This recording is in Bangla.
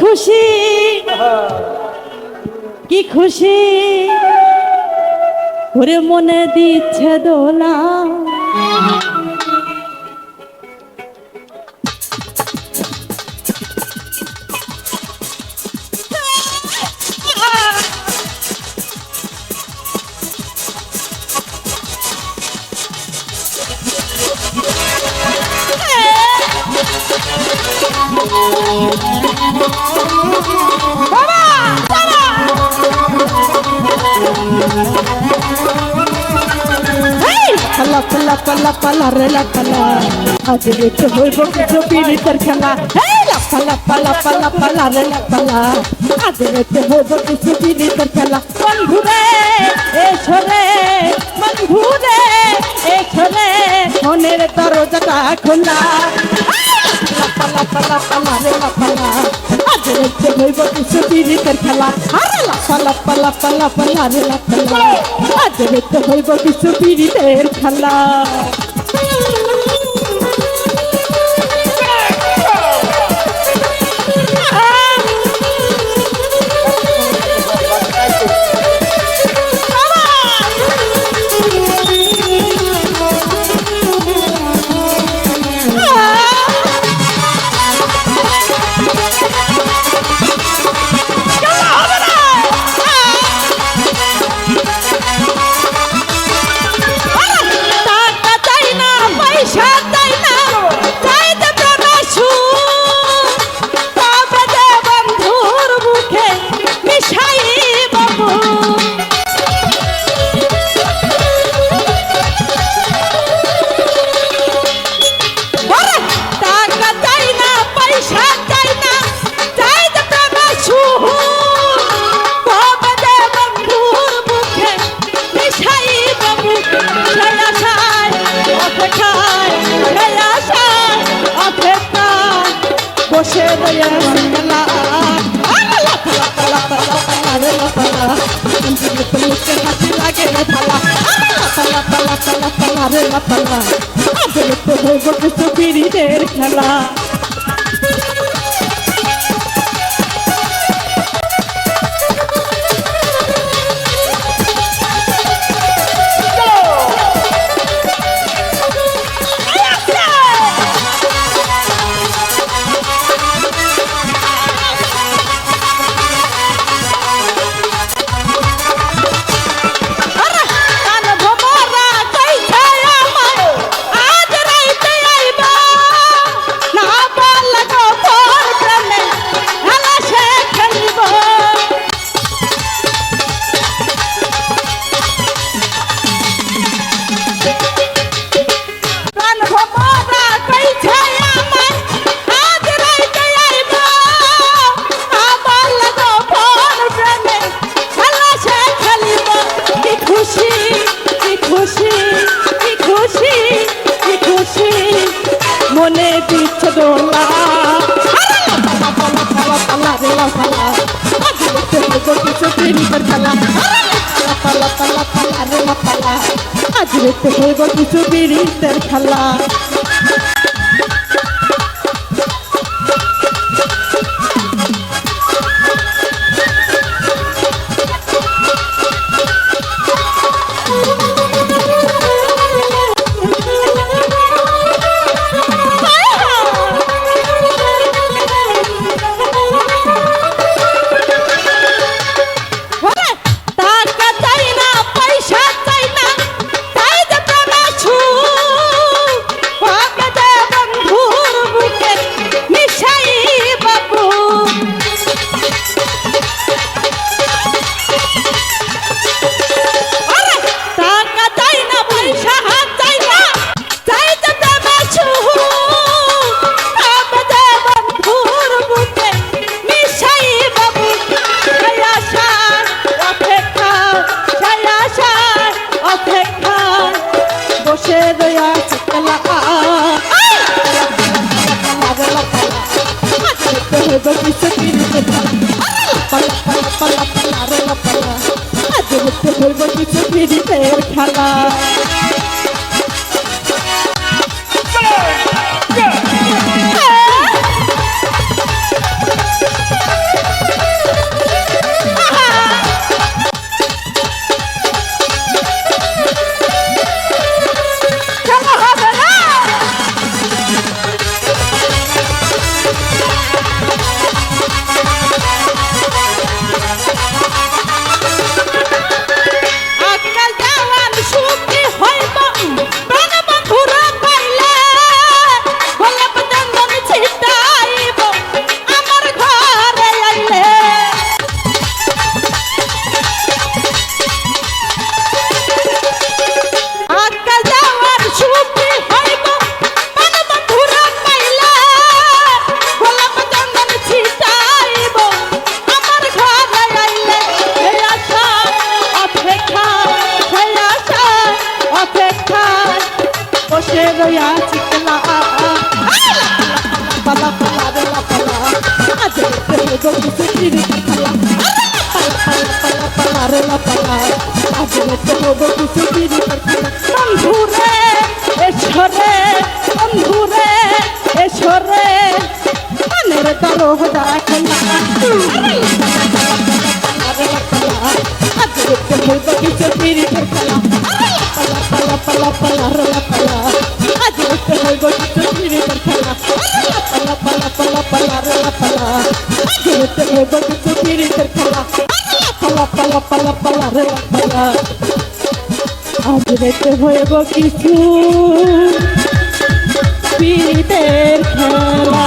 খুশি? কি খুশি? ওরে মনে দিচ্ছে দোলা। Oh পালা পালা পালা পালা রে লা পালা আজ রেতে হইব কিছু পিড়িতের খেলা হেই লা পালা পালা পালা পালা রে লা পালা আজ রেতে হইব দরজাটা খোলা হেই! পালা পালা পালা রে লা পালা আজ রেতে হইব কিছু পিড়িতের খেলা আরে লা পালা পালা পালা পালা রে লা পালা আজ রেতে হইব কিছু পিড়িতের খেলা বসে রয়েছে মেলা আলা পালা পালা পালা কিছু পিড়িতের খেলা আরে লা পালা পালা পালা রে পালা আজ দেখতে হইব কিছু পিড়িতের খেলা। হইব রয়া চিকলা পালা পালা পালা পালা আজ প্রেম গলি সুত্রি পালা পালা পালা পালা পালা পালা আজ প্রেম গলি সুত্রি পালা Levanta o pirita e fala, fala, fala, fala, fala, fala, fala. আজ দেখতে হইব কিছু পীড়িতের খেলা